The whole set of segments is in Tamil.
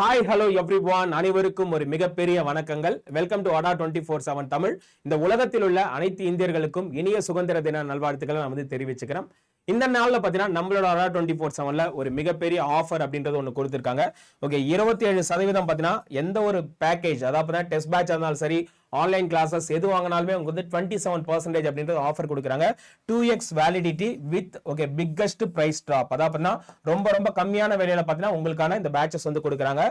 ஹாய் ஹலோ எவ்ரி அனைவருக்கும் ஒரு மிகப்பெரிய வணக்கங்கள். Welcome to Adda twenty four seven Tamil. இந்த உலகத்தில் உள்ள அனைத்து இந்தியர்களுக்கும் இனிய சுதந்திர தின நல்வாழ்த்துக்களை நான் வந்து தெரிவிச்சுக்கிறேன். இந்த நாளில் பார்த்தீங்கன்னா நம்மளோட அடா டுவெண்ட்டி ஃபோர் செவன்ல ஒரு மிகப்பெரிய ஆஃபர் அப்படின்றது ஒன்று கொடுத்துருக்காங்க. ஓகே இருபத்தி ஏழு சதவீதம் பார்த்தீங்கன்னா எந்த ஒரு பேக்கேஜ் அதாவது டெஸ்ட் பேட்ச் இருந்தாலும் சரி ஆன்லைன் கிளாஸஸ் எது வாங்கினாலுமே உங்களுக்கு வந்து டுவெண்ட்டி செவன் பர்சன்டேஜ் அப்படின்றது ஆஃபர் கொடுக்குறாங்க. Two X validity with okay biggest price drop அதாவது ரொம்ப ரொம்ப கம்மியான விலையில பார்த்தீங்கன்னா உங்களுக்கான இந்த பேட்சஸ் வந்து கொடுக்குறாங்க.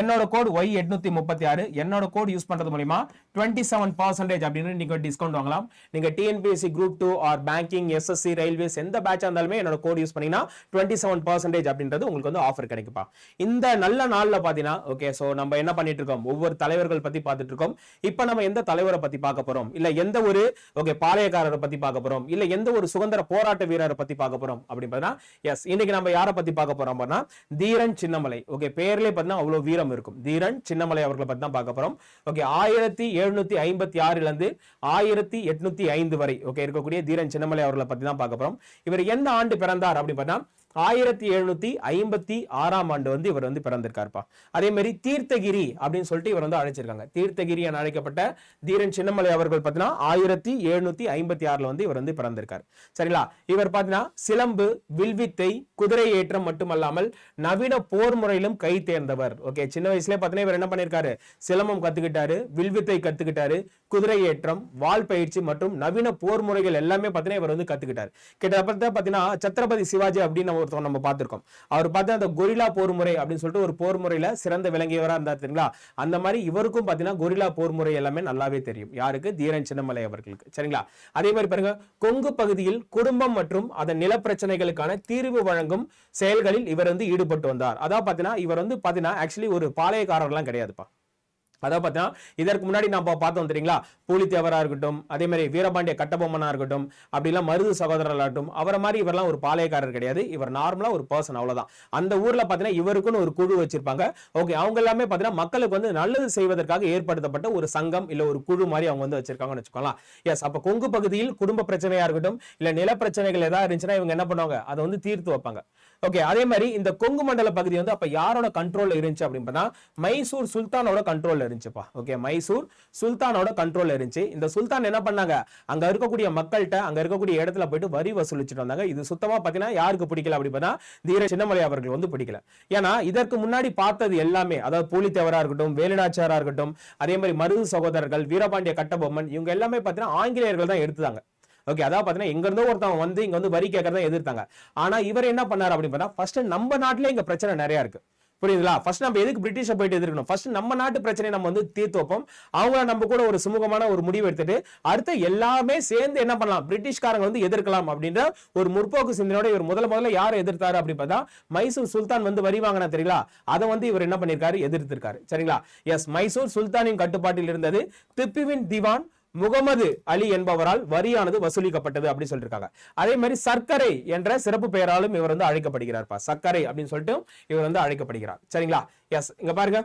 என்னோட கோட் ஒய் எட்நூத்தி முப்பத்தி ஆறு என்னோட கோட் யூஸ் பண்றது மூலியமா டுவெண்ட்டி செவன் பர்சன்டேஜ் அப்படின்னு நீங்க டிஸ்கவுண்ட் வாங்கலாம். நீங்க TNPSC group two or banking SSC railways எந்த பேட்சா இருந்தாலுமே என்னோட கோட் யூஸ் பண்ணீங்கன்னா டுவெண்ட்டி செவன் பர்சன்டேஜ் அப்படின்றது உங்களுக்கு வந்து ஆஃபர் கிடைக்குப்பா. இந்த நல்ல நாள்ல பாத்தீங்கன்னா ஓகே சோ நம்ம என்ன பண்ணிட்டு இருக்கோம்? ஒவ்வொரு தலைவர்கள் பத்தி பார்த்துட்டு இருக்கோம். இப்போ நம்ம எந்த தலைவரை பத்தி பார்க்க போறோம்? இல்ல எந்த ஒரு ஓகே பாளையக்காரரை பத்தி பார்க்க போறோம்? இல்ல எந்த ஒரு சுதந்திர போராட்ட வீரரை பத்தி பார்க்க போறோம்? அப்படின்னு எஸ் இன்னைக்கு நம்ம யாரை பத்தி பார்க்க போறோம் அப்படின்னா தீரன் சின்னமலை. ஓகே பேர்லேயே பார்த்தீங்கன்னா அவ்வளவு வீரம் இருக்கும். தீரன் சின்னமலை அவர்களை பத்தி தான் பார்க்க போறோம். ஓகே ஆயிரத்தி எழுநூத்தி ஐம்பத்தி ஆறுல இருந்து ஆயிரத்தி எட்நூத்தி ஐந்து வரை ஓகே இருக்கக்கூடிய தீரன் சின்னமலை அவர்களை பத்தி தான் பார்க்க போறோம். இவர் எந்த ஆண்டு பிறந்தார் அப்படின்னு பார்த்தா ஆயிரத்தி எழுநூத்தி ஐம்பத்தி ஆறாம் ஆண்டு வந்து இவர் வந்து பிறந்திருக்காருப்பா. அதே மாதிரி தீர்த்தகிரி அப்படின்னு சொல்லிட்டு இவர் வந்து அழைச்சிருக்காங்க. தீர்த்தகிரி என அழைக்கப்பட்ட தீரன் சின்னமலை அவர்கள் பார்த்தீங்கன்னா ஆயிரத்தி எழுநூத்தி ஐம்பத்தி ஆறுல வந்து இவர் வந்து பிறந்திருக்காரு. சரிங்களா? இவர் பார்த்தீங்கன்னா சிலம்பு வில்வித்தை குதிரை ஏற்றம் மட்டுமல்லாமல் நவீன போர் முறையிலும் கை தேர்ந்தவர். ஓகே சின்ன வயசுல பார்த்தீங்கன்னா இவர் என்ன பண்ணிருக்காரு? சிலம்பம் கத்துக்கிட்டாரு வில்வித்தை கத்துக்கிட்டாரு குதிரை ஏற்றம் வால் பயிற்சி மற்றும் நவீன போர் முறைகள் எல்லாமே பார்த்தீங்கன்னா இவர் வந்து கத்துக்கிட்டாரு. கிட்டத்தட்ட பார்த்தீங்கன்னா சத்ரபதி சிவாஜி அப்படின்னு ஒருத்தவங்க நம்ம பார்த்துருக்கோம். அவர் பார்த்தா அந்த கொரிலா போர் முறை அப்படின்னு சொல்லிட்டு ஒரு போர் முறையில் சிறந்த விளங்கியவராக இருந்தார் தெரியுங்களா? அந்த மாதிரி இவருக்கும் பார்த்தீங்கன்னா கொரில்லா போர் முறை எல்லாமே நல்லாவே தெரியும். யாருக்கு? தீரன் சின்னமலை அவர்களுக்கு. சரிங்களா? அதே மாதிரி பாருங்க கொங்கு பகுதியில் குடும்பம் மற்றும் அதன் நில பிரச்சனைகளுக்கான தீர்வு வழங்கும் செயல்களில் இவர் வந்து ஈடுபட்டு வந்தார். அதான் பார்த்தீங்கன்னா இவர் வந்து பார்த்தீங்கன்னா ஆக்சுவலி ஒரு பாளையக்காரர்லாம் கிடையாதுப்பா. அதாவது பார்த்தீங்கன்னா இதற்கு முன்னாடி நம்ம பார்த்தோம் தெரியுங்களா? பூலித்தேவரா இருக்கட்டும் அதே மாதிரி வீரபாண்டிய கட்டபொம்மனாக இருக்கட்டும் அப்படிலாம் மருது சகோதரர்களாகட்டும் அவரை மாதிரி இவரெல்லாம் ஒரு பாளையக்காரர் கிடையாது. இவர் நார்மலாக ஒரு பர்சன் அவ்வளோதான் அந்த ஊரில் பார்த்தீங்கன்னா இவருக்குன்னு ஒரு குழு வச்சிருப்பாங்க. ஓகே அவங்க எல்லாமே பார்த்தீங்கன்னா மக்களுக்கு வந்து நல்லது செய்வதற்காக ஏற்படுத்தப்பட்ட ஒரு சங்கம் இல்லை ஒரு குழு மாதிரி அவங்க வந்து வச்சிருக்காங்கன்னு வச்சுக்கோங்களா எஸ் அப்போ கொங்கு பகுதியில் குடும்ப பிரச்சனையாக இருக்கட்டும் இல்லை நில பிரச்சனைகள் ஏதாவது இருந்துச்சுன்னா இவங்க என்ன பண்ணுவாங்க? அதை வந்து தீர்த்து வைப்பாங்க. ஓகே அதே மாதிரி இந்த கொங்கு மண்டல பகுதி வந்து அப்ப யாரோட கண்ட்ரோல்ல இருந்துச்சு அப்படின்னு மைசூர் சுல்தானோட கண்ட்ரோல்ல இருந்துச்சுப்பா. ஓகே மைசூர் சுல்தானோட கண்ட்ரோல்ல இருந்துச்சு. இந்த சுல்தான் என்ன பண்ணாங்க? அங்க இருக்கக்கூடிய மக்கள்கிட்ட அங்க இருக்கக்கூடிய இடத்துல போயிட்டு வரி வசூலிச்சுட்டு வந்தாங்க. இது சுத்தமா பாத்தீங்கன்னா யாருக்கு பிடிக்கல அப்படின்னா தீர சின்னமலை அவர்கள் வந்து பிடிக்கல. ஏன்னா இதற்கு முன்னாடி பார்த்தது எல்லாமே அதாவது பூலித்தேவரா இருக்கட்டும் வேலுநாச்சியாரா இருக்கட்டும் அதே மாதிரி மருது சகோதரர்கள் வீரபாண்டிய கட்டபொம்மன் இவங்க எல்லாமே பாத்தீங்கன்னா ஆங்கிலேயர்கள் தான் எடுத்தாங்க ஓகே அதாவது பார்த்தீங்கன்னா எங்கேருந்தோ ஒருத்தவங்க வந்து இங்கே வந்து வரி கேட்கறத எதிர்த்தாங்க. ஆனால் இவர் என்ன பண்ணார் அப்படின்னு பார்த்தா ஃபர்ஸ்ட் நம்ம நாட்டிலே இங்கே பிரச்சனை நிறையா இருக்குது புரியுதுங்களா? ஃபர்ஸ்ட் நம்ம எதுக்கு பிரிட்டிஷை போயிட்டு எதிர்க்கணும்? ஃபர்ஸ்ட் நம்ம நாட்டு பிரச்சனையை நம்ம வந்து தீர்த்து வைப்போம். அவங்கள நம்ம கூட ஒரு சுமூகமான ஒரு முடிவு எடுத்துட்டு அடுத்து எல்லாமே சேர்ந்து என்ன பண்ணலாம்? பிரிட்டிஷ்காரங்க வந்து எதிர்க்கலாம் அப்படின்ற ஒரு முற்போக்கு சிந்தனையோட இவர் முதல்ல முதல்ல யார் எதிர்த்தாரு அப்படின்னு பார்த்தா மைசூர் சுல்தான் வந்து வரி வாங்கினா தெரியுங்களா? அதை வந்து இவர் என்ன பண்ணிருக்காரு? எதிர்த்திருக்காரு. சரிங்களா? எஸ் மைசூர் சுல்தானின் கட்டுப்பாட்டில் இருந்தது திப்புவின் திவான் முகமது அலி என்பவரால் வரியானது வசூலிக்கப்பட்டது அப்படின்னு சொல்லியிருக்காங்க. அதே மாதிரி சர்க்கரை என்ற சிறப்பு பெயராலும் இவர் வந்து அழைக்கப்படுகிறார்ப்பா. சர்க்கரை அப்படின்னு சொல்லிட்டு இவர் வந்து அழைக்கப்படுகிறார். சரிங்களா? எஸ் இங்க பாருங்க.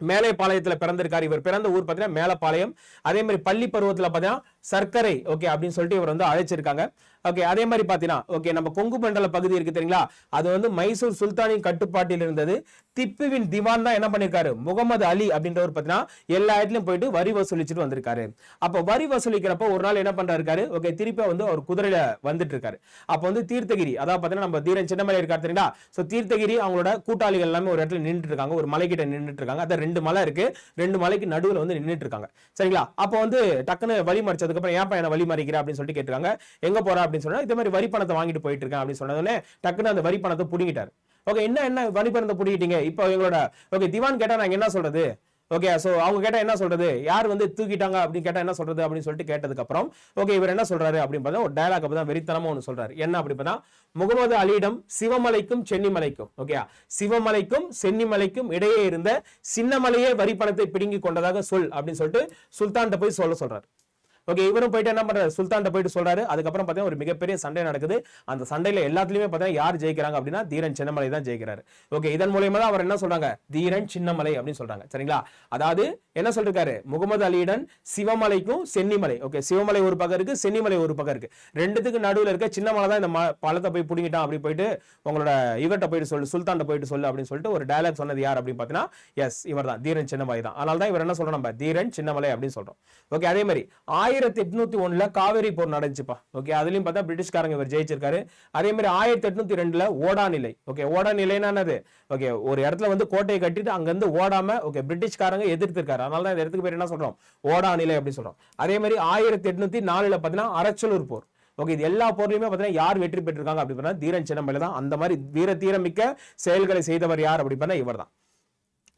மேலைப்பாளையத்துல பிறந்திருக்காரு. இவர் பிறந்த ஊர் பார்த்தீங்கன்னா மேலப்பாளையம். அதே மாதிரி பள்ளி பருவத்துல பார்த்தீங்கன்னா சர்க்கரை ஓகே அப்படின்னு சொல்லிட்டு இவர் வந்து அழைச்சிருக்காங்க. ஓகே அதே மாதிரி பார்த்தீங்கன்னா ஓகே நம்ம கொங்கு மண்டல பகுதி இருக்கு தெரியுங்களா? அது வந்து மைசூர் சுல்தானின் கட்டுப்பாட்டில் இருந்தது. திப்புவின் திவான் தான் என்ன பண்ணியிருக்காரு முகமது அலி அப்படின்றவர் பார்த்தீங்கன்னா எல்லா இடத்துலையும் போயிட்டு வரி வசூலிச்சுட்டு வந்திருக்காரு. அப்போ வரி வசூலிக்கிறப்ப ஒரு நாள் என்ன பண்ணுறாரு ஓகே திருப்பி வந்து அவர் குதிரையில வந்துட்டு இருக்காரு. அப்போ வந்து தீர்த்தகிரி அதாவது பார்த்தீங்கன்னா நம்ம தீரன் சின்னமலை இருக்காரு தெரியுங்களா? ஸோ தீர்த்தகிரி அவங்களோட கூட்டாளிகள் எல்லாமே ஒரு இடத்துல நின்றுட்டு இருக்காங்க. ஒரு மலை கிட்ட நின்றுட்டு இருக்காங்க. அதான் ரெண்டு மலை இருக்கு. ரெண்டு மலைக்கு நடுவில் வந்து நின்றுட்டு இருக்காங்க. சரிங்களா? அப்போ வந்து டக்குன்னு வழி மறிச்சதுக்கப்புறம் ஏன் பையனை வழி மறிக்கிற அப்படின்னு சொல்லிட்டு கேட்டுருக்காங்க. எங்க போகிறா அப்படின்னு சொன்னா இதே மாதிரி வரி பணத்தை வாங்கிட்டு போயிட்டு இருக்கேன் அப்படின்னு சொன்னதுனே டக்குன்னு அந்த வரி பணத்தை புடிங்கிட்டாரு. ஓகே என்ன என்ன வரி பணத்தை புடிக்கிட்டீங்க இப்போ எங்களோட ஓகே திவான் கேட்டா நாங்க என்ன சொல்றது? ஓகே ஸோ அவங்க கேட்டா என்ன சொல்றது? யார் வந்து தூக்கிட்டாங்க அப்படின்னு கேட்டா என்ன சொல்றது அப்படின்னு சொல்லிட்டு கேட்டதுக்கு அப்புறம் ஓகே இவர் என்ன சொல்றாரு அப்படின்னு பார்த்தா ஒரு டயலாக் அப்பதான் வெறித்தனமா ஒன்று சொல்றாரு. என்ன அப்படி பார்த்தா முகமது அலியிடம் சிவமலைக்கும் சென்னிமலைக்கும் ஓகே சிவமலைக்கும் சென்னிமலைக்கும் இடையே இருந்த சின்னமலையே வரி பணத்தை பிடுங்கி கொண்டதாக சொல் அப்படின்னு சொல்லிட்டு சுல்தான்கிட்ட போய் சொல்ல சொல்றாரு. ஓகே இவரும் போயிட்டு என்ன பண்றாரு? சுல்தான் போயிட்டு சொல்றாரு. அதுக்கப்புறம் பார்த்தீங்கன்னா ஒரு மிகப்பெரிய சண்டை நடக்குது. அந்த சண்டையில எல்லாத்துலயுமே பார்த்தீங்கன்னா யார் ஜெயிக்கிறாங்க அப்படின்னா தீரன் சின்னமலை தான் ஜெயிக்கிறாரு. ஓகே இதன் மூலியமா தான் அவர் என்ன சொல்றாங்க? தீரன் சின்னமலை அப்படின்னு சொல்றாங்க. சரிங்களா? அதாவது என்ன சொல்றாரு முகமது அலியுடன் சிவமலைக்கும் சென்னிமலை. ஓகே சிவமலை ஒரு பக்கம் இருக்கு சென்னிமலை ஒரு பக்கம் இருக்கு. ரெண்டுத்துக்கு நடுவில் இருக்க சின்னமலை தான் இந்த பழத்தை போய் பிடிங்கிட்டான் அப்படி போயிட்டு உங்களோட இவர்கிட்ட போயிட்டு சொல்லு சுல்தான் போயிட்டு சொல்லு அப்படின்னு சொல்லிட்டு ஒரு டயலாக் சொன்னது யார் அப்படின்னு பார்த்தீங்கன்னா எஸ் இவர் தான் தீரன் சின்னமலை தான். அதனால தான் இவர் என்ன சொல்றோம் நம்ம? தீரன் சின்னமலை அப்படின்னு சொல்றோம். ஓகே அதே மாதிரி ஆயிரத்தி எட்நூத்தி ஒண்ணுல காவேரி போர் நடந்துச்சுப்பா. ஓகே அதுலயும் பார்த்தா பிரிட்டிஷ்காரங்க இவர் ஜெயிச்சிருக்காரு. அதே மாதிரி ஆயிரத்தி எட்நூத்தி ரெண்டுல ஓடா நிலை ஓகே ஓடா நிலைன்னா ஓகே ஒரு இடத்துல வந்து கோட்டையை கட்டிட்டு அங்கிருந்து ஓடாம ஓகே பிரிட்டிஷ்காரங்க எதிர்த்திருக்காரு. அதனால தான் இந்த இடத்துக்கு பேர் என்ன சொல்றோம்? ஓடா நிலை அப்படின்னு சொல்றோம். அதே மாதிரி ஆயிரத்தி எட்நூத்தி நாலுல பாத்தீங்கன்னா அரச்சலூர் போர். ஓகே இது எல்லா போர்லையுமே பார்த்தீங்கன்னா யார் வெற்றி பெற்றிருக்காங்க அப்படி பார்த்தா தீரன் சின்னமலை தான். அந்த மாதிரி வீர தீரமிக்க செயல்களை செய்தவர் யார் அப்படி பண்ணா இவர் தான்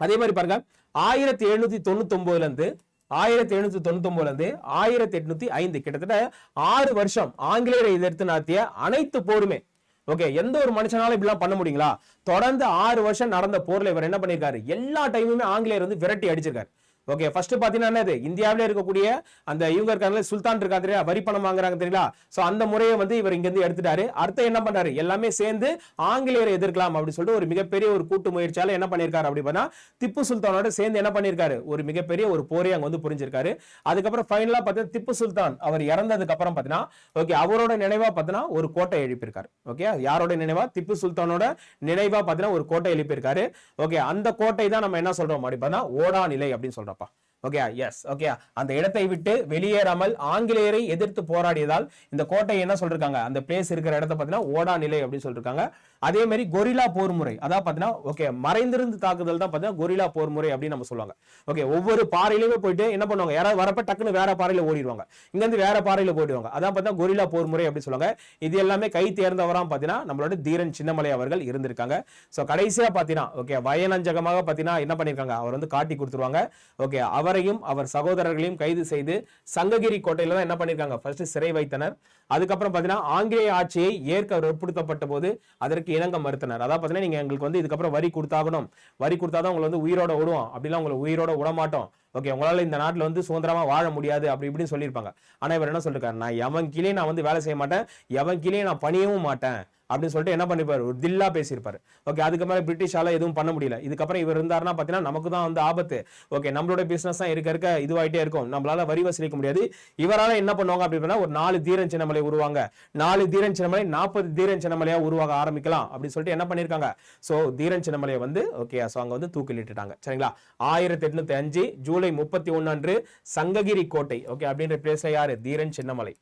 அதே மாதிரி பாருங்க ஆயிரத்தி எழுநூத்தி தொண்ணூத்தி ஒன்பதுல இருந்து ஆயிரத்தி எழுநூத்தி தொண்ணூத்தி இருந்து ஆயிரத்தி எட்நூத்தி ஐந்து. கிட்டத்தட்ட ஆறு வருஷம் ஆங்கிலேயரை எதிர்த்து நடத்திய அனைத்து போருமே. ஓகே எந்த ஒரு மனுஷனாலும் இப்படிலாம் பண்ண முடியுங்களா? தொடர்ந்து ஆறு வருஷம் நடந்த போர்ல இவர் என்ன பண்ணிருக்காரு? எல்லா டைமுமே ஆங்கிலேயர் வந்து விரட்டி அடிச்சிருக்காரு. ஓகே ஃபர்ஸ்ட் பார்த்தீங்கன்னா என்னது? இந்தியாவிலே இருக்கக்கூடிய அந்த இவங்க இருக்காங்க சுல்தான் இருக்கா தெரியுமா? வரி பணம் வாங்குறாங்க தெரியல ஸோ அந்த முறையை வந்து இவர் இங்கேருந்து எடுத்துட்டாரு. அடுத்து என்ன பண்ணாரு எல்லாமே சேர்ந்து ஆங்கிலேயரை எதிர்க்கலாம் அப்படின்னு சொல்லிட்டு ஒரு மிகப்பெரிய ஒரு கூட்டு முயற்சியால் என்ன பண்ணியிருக்காரு அப்படி பார்த்தா திப்பு சுல்தானோட சேர்ந்து என்ன பண்ணியிருக்காரு? ஒரு மிகப்பெரிய ஒரு போரே அங்கே வந்து புரிஞ்சிருக்காரு. அதுக்கப்புறம் ஃபைனலாக பார்த்தீங்கன்னா திப்பு சுல்தான் அவர் இறந்ததுக்கு அப்புறம் பார்த்தீங்கன்னா ஓகே அவரோட நினைவாக பார்த்தீங்கன்னா ஒரு கோட்டை எழுப்பியிருக்காரு. ஓகே யாரோட நினைவா? திப்பு சுல்தானோட நினைவாக பார்த்தீங்கன்னா ஒரு கோட்டை எழுப்பியிருக்காரு. ஓகே அந்த கோட்டை தான் நம்ம என்ன சொல்றோம் அப்படி பார்த்தா ஓடா நிலை அப்படின்னு tapa. ஓகே எஸ் ஓகே அந்த இடத்தை விட்டு வெளியேறாமல் ஆங்கிலேயரை எதிர்த்து போராடியதால் இந்த கோட்டை என்ன சொல்லிருக்காங்க? அந்த பிளேஸ் இருக்கிற இடத்த பார்த்தீங்கன்னா ஓடா நிலை அப்படின்னு சொல்லிருக்காங்க. அதே மாதிரி கொரில்லா போர் முறை. அதான் பார்த்தீங்கன்னா ஓகே மறைந்திருந்து தாக்குதல் தான் பார்த்தீங்கன்னா கொரில்லா போர் முறை அப்படின்னு நம்ம சொல்லுவாங்க. ஓகே ஒவ்வொரு பாறையிலுமே போயிட்டு என்ன பண்ணுவாங்க? யாராவது வரப்ப டக்குன்னு வேற பாறையில ஓடிடுவாங்க. இங்கேருந்து வேற பாறையில் போயிடுவாங்க. அதான் பார்த்தீங்கன்னா கொரில்லா போர் முறை அப்படின்னு சொல்லுவாங்க. இது எல்லாமே கை தேர்ந்தவராம் பார்த்தீங்கன்னா நம்மளோட தீரன் சின்னமலை அவர்கள் இருந்திருக்காங்க. ஸோ கடைசியா பார்த்தீங்கன்னா ஓகே வயனஞ்சகமாக பார்த்தீங்கன்னா என்ன பண்ணியிருக்காங்க அவர் வந்து காட்டி கொடுத்துருவாங்க. ஓகே அவரையும் அவர் சகோதரர்களையும் கைது செய்து சங்ககிரி கோட்டையில தான் என்ன பண்ணியிருக்காங்க ஃபர்ஸ்ட் சிறை வைத்தனர். அதுக்கப்புறம் பார்த்தீங்கன்னா ஆங்கிலேய ஆட்சியை ஏற்க வற்புறுத்தப்பட்ட போது அதற்கு இணங்க மறுத்தனர். அதான் பார்த்தீங்கன்னா நீங்க எங்களுக்கு வந்து இதுக்கப்புறம் வரி கொடுத்தாகணும். வரி கொடுத்தாதான் உங்களை வந்து உயிரோட விடுவோம் அப்படிலாம் உங்களை உயிரோட விட மாட்டோம். ஓகே உங்களால் இந்த நாட்டில் வந்து சுதந்திரமாக வாழ முடியாது அப்படி இப்படின்னு சொல்லியிருப்பாங்க. ஆனால் இவர் என்ன சொல்லிருக்காரு? நான் எவன் கீழே நான் வந்து வேலை செய்ய மாட்டேன். எவன் கீழே நான் பணியவும் மாட்டேன். அப்படின்னு சொல்லிட்டு என்ன பண்ணிப்பார்? ஒரு தில்லா பேசியிருப்பாரு. ஓகே அதுக்கு மேலே பிரிட்டிஷால எதுவும் பண்ண முடியல. இதுக்கப்புறம் இவர் இருந்தாருன்னா பார்த்தீங்கன்னா நமக்கு தான் வந்து ஆபத்து. ஓகே நம்மளோட பிசினஸ் தான் இருக்க இருக்க இதுவாயிட்டே இருக்கும். நம்மளால வரி வசூலிக்க முடியாது. இவரால் என்ன பண்ணுவாங்க அப்படின்னா ஒரு நாலு தீரன் சின்னமலை உருவாங்க. நாலு தீரன் சின்னமலை நாற்பது தீரன் சின்னமலையா உருவாக ஆரம்பிக்கலாம். அப்படின்னு சொல்லிட்டு என்ன பண்ணியிருக்காங்க? ஸோ தீரன் சின்னமலையை வந்து ஓகே ஸோ அங்கே வந்து தூக்கிலிட்டுட்டாங்க சரிங்களா? ஆயிரத்தி எட்நூத்தி அஞ்சு ஜூலை முப்பத்தி ஒன்னு அன்று சங்ககிரி கோட்டை ஓகே அப்படின்ற பிளேஸ்ல யாரு? தீரன் சின்னமலை.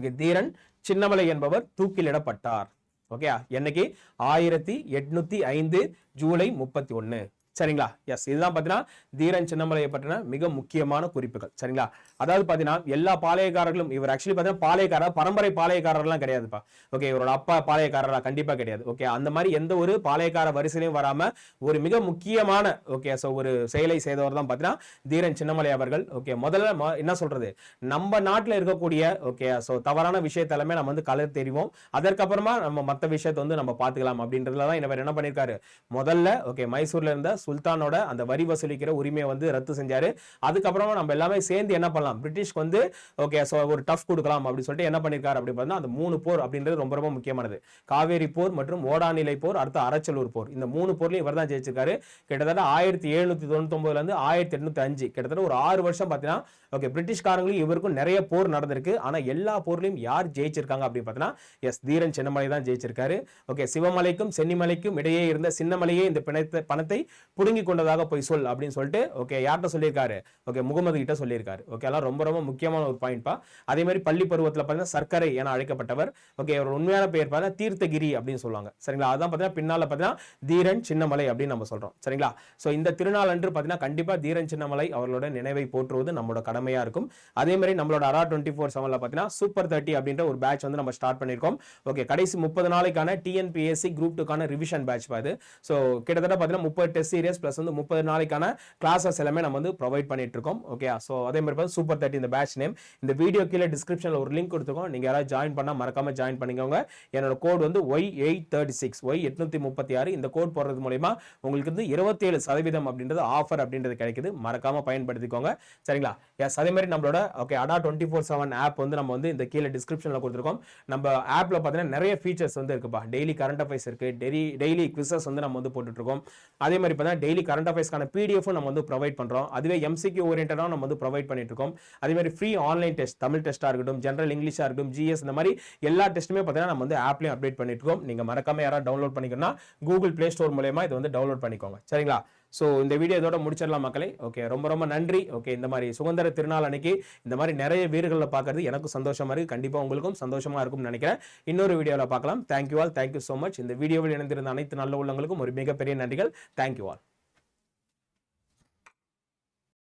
ஓகே தீரன் சின்னமலை என்பவர் தூக்கிலிடப்பட்டார். ஓகேயா என்னைக்கு? ஆயிரத்தி எட்நூத்தி ஐந்து ஜூலை முப்பத்தி ஒன்னு. சரிங்களா? எஸ் இதுதான் பார்த்தீங்கன்னா தீரன் சின்னமலையை பற்றின மிக முக்கியமான குறிப்புகள். சரிங்களா? அதாவது பார்த்தீங்கன்னா எல்லா பாளையக்காரர்களும் இவர் ஆக்சுவலி பார்த்தீங்கன்னா பாளையக்காரர் பரம்பரை பாளையக்காரர்லாம் கிடையாதுப்பா. ஓகே இவரோட அப்பா பாளையக்காரரா கண்டிப்பாக கிடையாது. ஓகே அந்த மாதிரி எந்த ஒரு பாளையக்கார வரிசையிலையும் வராமல் ஒரு மிக முக்கியமான ஓகே ஸோ ஒரு செயலை செய்தவர் தான் பார்த்தீங்கன்னா தீரன் சின்னமலை அவர்கள். ஓகே முதல்ல என்ன சொல்றது? நம்ம நாட்டில் இருக்கக்கூடிய ஓகே ஸோ தவறான விஷயத்தெல்லாமே நம்ம வந்து கலர் தெரிவோம். அதற்கப்புறமா நம்ம மற்ற விஷயத்தை வந்து நம்ம பார்த்துக்கலாம் அப்படின்றதுல தான் இவர் என்ன பண்ணியிருக்காரு முதல்ல ஓகே மைசூர்ல இருந்த சுல்தானோட அந்த வரி வசூலிக்கிற உரிமையை வந்து ரத்து செஞ்சாரு. அதுக்கப்புறமா நம்ம எல்லாமே சேர்ந்து என்ன பண்ணலாம்? பிரிட்டிஷ்க்கு வந்து ஓகே ஸோ ஒரு டஃப் கொடுக்கலாம் அப்படின்னு சொல்லிட்டு என்ன பண்ணியிருக்காரு அப்படி பார்த்தா அந்த மூணு போர் அப்படின்றது ரொம்ப ரொம்ப முக்கியமானது. காவேரி போர் மற்றும் ஓடாநிலை போர் அடுத்து அரச்சலூர் போர். இந்த மூணு போர்லையும் இவர் தான் ஜெயிச்சிருக்காரு. கிட்டத்தட்ட ஆயிரத்தி எழுநூத்தி தொண்ணூத்தி இருந்து ஆயிரத்தி எட்நூத்தி அஞ்சு. கிட்டத்தட்ட ஒரு ஆறு வருஷம் பார்த்தீங்கன்னா ஓகே பிரிட்டிஷ்காரங்களும் இவருக்கும் நிறைய போர் நடந்திருக்கு. ஆனா எல்லா போர்லையும் யார் ஜெயிச்சிருக்காங்க அப்படின்னு பார்த்தீங்கன்னா எஸ். தீரன் சின்னமலை தான் ஜெயிச்சிருக்காரு. ஓகே சிவமலைக்கும் சென்னிமலைக்கும் இடையே இருந்த சின்னமலையே இந்த பிணத்தை பணத்தை புடுங்கி கொண்டதாக போய் சொல் அப்படின்னு சொல்லிட்டு ஓகே யார்கிட்ட சொல்லியிருக்காரு? ஓகே முகமது கிட்ட சொல்லியிருக்காரு. ஓகே எல்லாம் ரொம்ப ரொம்ப முக்கியமான ஒரு பாயிண்ட்பா அதே மாதிரி பள்ளி பருவத்தில் பார்த்தீங்கன்னா சர்க்கரை என அழைக்கப்பட்டவர். ஓகே அவர் உண்மையான பெயர் பார்த்தீங்கன்னா தீர்த்தகிரி அப்படின்னு சொல்லுவாங்க. சரிங்களா? அதான் பார்த்தீங்கன்னா பின்னால் பார்த்தீங்கன்னா தீரன் சின்னமலை அப்படின்னு நம்ம சொல்கிறோம் சரிங்களா? ஸோ இந்த திருநாள் அன்று பார்த்தீங்கன்னா கண்டிப்பாக தீரன் சின்னமலை அவர்களோட நினைவை போற்றுவது நம்மளோட கடமையாக இருக்கும். அதே மாதிரி நம்மளோட அரா டுவெண்ட்டி ஃபோர் செவனில் பார்த்தீங்கன்னா சூப்பர் தேர்ட்டி அப்படின்ற ஒரு பேட்ச் வந்து நம்ம ஸ்டார்ட் பண்ணியிருக்கோம். ஓகே கடைசி முப்பது நாளைக்கான டிஎன்பிஎஸ்சி குரூப் டூக்கான ரிவிஷன் பேட்ச் பாது ஸோ கிட்டத்தட்ட பார்த்தீங்கன்னா முப்பது டெஸ்ட் சீரியஸ் ப்ளஸ் வந்து முப்பது நாளைக்கான கிளாஸஸ் எல்லாமே நம்ம வந்து ப்ரொவைட் பண்ணிட்டு இருக்கோம். ஓகே ஸோ அதே மாதிரி பார்த்து சூப்பர் தேர்ட்டி இந்த பேட்ச் நேம் இந்த வீடியோ கீழே டிஸ்கிரிப்ஷனில் ஒரு லிங்க் கொடுத்துருக்கோம் நீங்கள் யாராவது ஜாயின் பண்ணால் மறக்காம ஜாயின் பண்ணிக்கோங்க. என்னோட கோட் வந்து Y eight thirty six Y எட்நூத்தி முப்பத்தி ஆறு இந்த கோட் போடுறது மூலயமா உங்களுக்கு வந்து இருபத்தேழு சதவீதம் அப்படின்றது ஆஃபர் அப்படின்றது கிடைக்குது. மறக்காமல் பயன்படுத்திக்கோங்க. சரிங்களா? எஸ் அதே மாதிரி நம்மளோட ஓகே அடா டுவெண்ட்டி ஃபோர் செவன் ஆப் வந்து நம்ம வந்து இந்த கீழே டிஸ்கிரிப்ஷனில் கொடுத்துருக்கோம். நம்ம ஆப்பில் பார்த்தீங்கன்னா நிறைய ஃபீச்சர்ஸ் வந்து இருக்குப்பா. டெய்லி கரண்ட் அஃபேர்ஸ் இருக்குது டெய்லி டெய்லி குவிசஸ் வந்து நம்ம வந்து போட்டுட்ருக்கோம். அதே மாதிரி பார்த்தீங்கன்னா டெய்லி கரண்ட் அஃபேர்ஸ்க்கான பிடிஎஃப் நம்ம வந்து ப்ரொவைட் பண்ணுறோம் அதுவே எம்சிக்கு ஓரியன்டாக நம்ம வந்து ப்ரொவைட் பண்ணிட்டு இருக்கோம் அதே மாதிரி ஃப்ரீ ஆன்லைன் டெஸ்ட் தமிழ் டெஸ்ட்டாக இருக்கட்டும் ஜென்ரல் இங்கிலீஷாக இருக்கட்டும் ஜிஎஸ் இந்த மாதிரி எல்லா டெஸ்ட்டுமே பார்த்தீங்கன்னா நம்ம வந்து ஆப்லேயும் அப்டேட் பண்ணிட்டு இருக்கோம். நீங்கள் மறக்காம யாராவது டவுன்லோட் பண்ணிக்கணும்னா கூகுள் ப்ளே ஸ்டோர் மூலயமா இதை வந்து டவுன்லோட் பண்ணிக்கோங்க. சரிங்களா? ஸோ இந்த வீடியோ இதோட முடிச்சிடலாம் மக்களை. ஓகே ரொம்ப ரொம்ப நன்றி. ஓகே இந்த மாதிரி சுதந்திர திருநாள் அன்னைக்கு இந்த மாதிரி நிறைய வீரர்களை பார்க்கறது எனக்கும் சந்தோஷமா இருக்கு. கண்டிப்பாக உங்களுக்கும் சந்தோஷமாக இருக்கும்னு நினைக்கிறேன். இன்னொரு வீடியோவில் பார்க்கலாம் thank you all thank you so much இந்த வீடியோவில் இணைந்திருந்த அனைத்து நல்ல உள்ளங்களுக்கும் ஒரு மிகப்பெரிய நன்றிகள். Thank you all